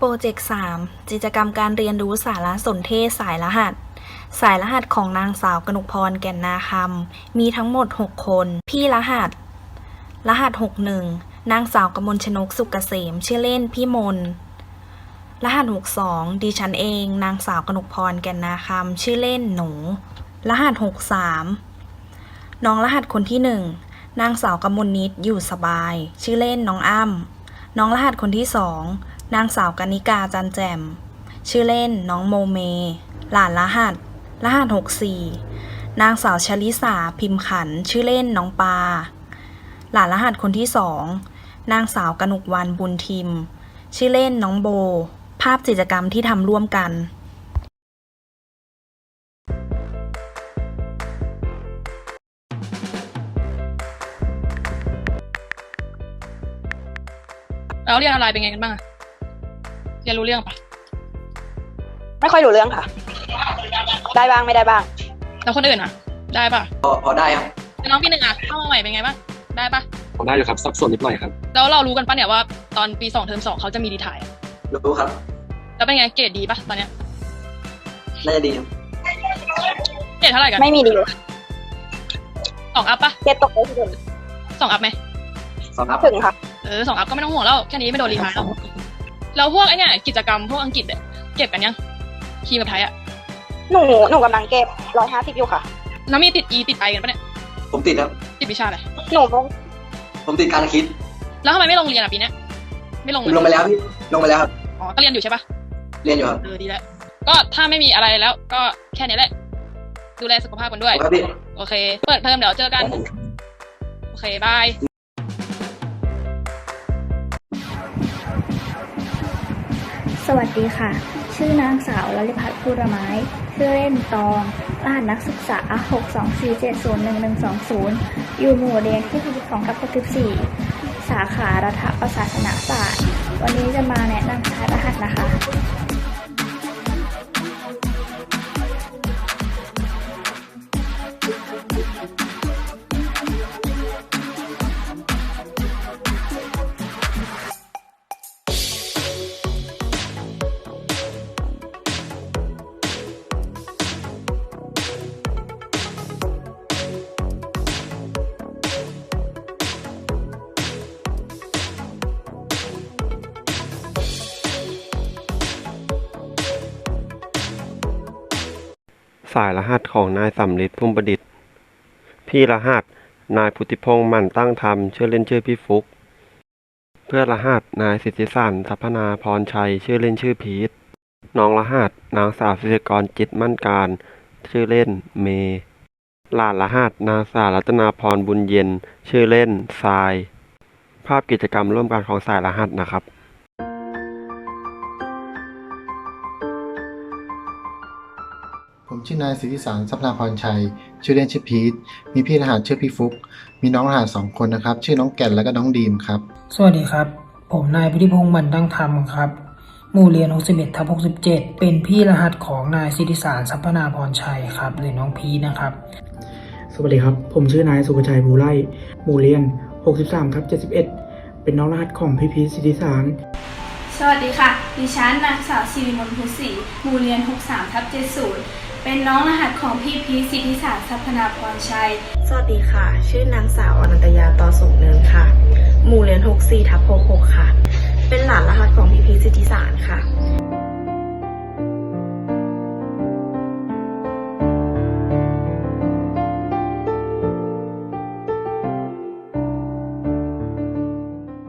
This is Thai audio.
โปรเจกต์ 3 กิจกรรมการเรียนรู้สารสนเทศสายรหัส สายรหัสของนางสาวกนกพรแก่นนาคำมีทั้งหมด 6 คน พี่รหัส รหัส 61 นางสาวกมลชนกสุกเกษม ชื่อเล่นพี่มน รหัส 62 ดิฉันเอง นางสาวกนกพรแก่นนาคำชื่อเล่นหนู รหัส 63 น้องรหัสคนที่หนึ่งนางสาวกมลนิดอยู่สบาย ชื่อเล่นน้องอ้ำน้องรหัสคนที่สอง นางสาวกนิกาจันแจ่ม ชื่อเล่นน้องโมเม หลานรหัส รหัสหกสี่นางสาวชลิสาพิมพ์ขัน ชื่อเล่นน้องปา หลานรหัสคนที่สอง นางสาวกนุกวันบุญทิม ชื่อเล่นน้องโบ ภาพกิจกรรมที่ทำร่วมกันแล้วเรียนออนไลน์เป็นไงกันบ้างอะ รียนรู้เรื่องปะไม่ค่อยรู้เรื่องค่ะ ได้บ้างไม่ได้บ้าง แล้วคนอื่นอะได้ปะพอพอได้ครับแล้วน้องปีหนึ่งอะเข้ามาใหม่เป็นไงบ้างได้ปะผมได้อยู่ครับสับส่วนนิดหน่อยครับ แล้วเรารู้กันปะเนี่ยว่าตอนปีสองเทอมสองเขาจะมีดีถ่ายอะรู้ครับแล้วเป็นไงเกรดดีปะตอนเนี้ยน่าจะดีครับเกรดเท่าไหร่กันไม่มีดีสองอัพปะเจ็ดตกไปที่เดิมสองอัพไหมสองครับถึงค่ะเออสองอัพก็ไม่ต้องห่วงแล้วแค่นี้ไม่โดนรีไทายแล้ว แล้วพวกไอเนี่ยกิจกรรมพวกอังกฤษเนี่ยเก็บกันยังคีย์กับไทยอะหนูหนูกำลังเก็บร้อยห้าสิบอยู่ค่ะ แล้วมีติด E ติด I กันปะเนี่ยผมติดครับติดวิชาอะไรหนูต้องผมติดการคิด แล้วทำไมไม่ลงเรียนอะปีเนี้ยไม่ลงผมลงไปแล้วพี่ลงไปแล้วครับอ๋อก็เรียนอยู่ใช่ปะเรียนอยู่ครับเออดีแล้วก็ถ้าไม่มีอะไรแล้วก็แค่นี้แหละ ดูแลสุขภาพกันด้วยครับพี่โอเค เปิดเทอมเดี๋ยวเจอกัน โอเค บาย สวัสดีค่ะ ชื่อนางสาวลลิพัฒน์พูรไม้ชื่อเล่นตองรหัสนักศึกษา 624701120 อยู่หมู่เรียนที่12กับ64สาขารัฐประศาสนศาสตร์ วันนี้จะมาแนะนำใช้รหัสนะคะ สายรหัสของนายสำลิดพุ่มประดิษฐ์ พี่รหัส นายพุทธิพงษ์มั่นตั้งธรรมชื่อเล่นชื่อพี่ฟุก เพื่อนรหัส นายสิทธิสันทัพนาพรชัยชื่อเล่นชื่อพีท น้องรหัส นางสาวศิริกรจิตมั่นการ ชื่อเล่นเมหลานรหัส นางสาวรัตนาพรบุญเย็น ชื่อเล่นทราย ภาพกิจกรรมร่วมกันของสายรหัสนะครับ ผมชื่อนายสิทธิสารทรัพนาพรชัย ชื่อเล่นชื่อพีท มีพี่รหัสชื่อพี่ฟุก มีน้องรหัสสองคนนะครับ ชื่อน้องแก่นแล้วก็น้องดีมครับ สวัสดีครับ ผมนายพุทธิพงษ์บรรตั้งธรรมครับ หมู่เรียน 61ทับ67 เป็นพี่รหัสของนายสิทธิสารสัพพนาพรชัยครับ หรือน้องพีนะครับ สวัสดีครับ ผมชื่อนายสุภชัยภูไล่หมู่เรียน 63ทับ71 เป็นน้องรหัสของพี่พีชสิทธิสารสวัสดีค่ะ ดิฉันนางสาวสิริมนต์ภูศรีหมู่เรียน 63ทับ70 เป็นน้องรหัสของพี่พีชสิทธิศาสตร์ทรัพนาพรชัย สวัสดีค่ะ ชื่อนางสาวอนันตยาต่อสูงเนินค่ะ หมู่เรียน 64ทับ66 ค่ะ เป็นหลานรหัสของพี่พีสิทธิสารค่ะ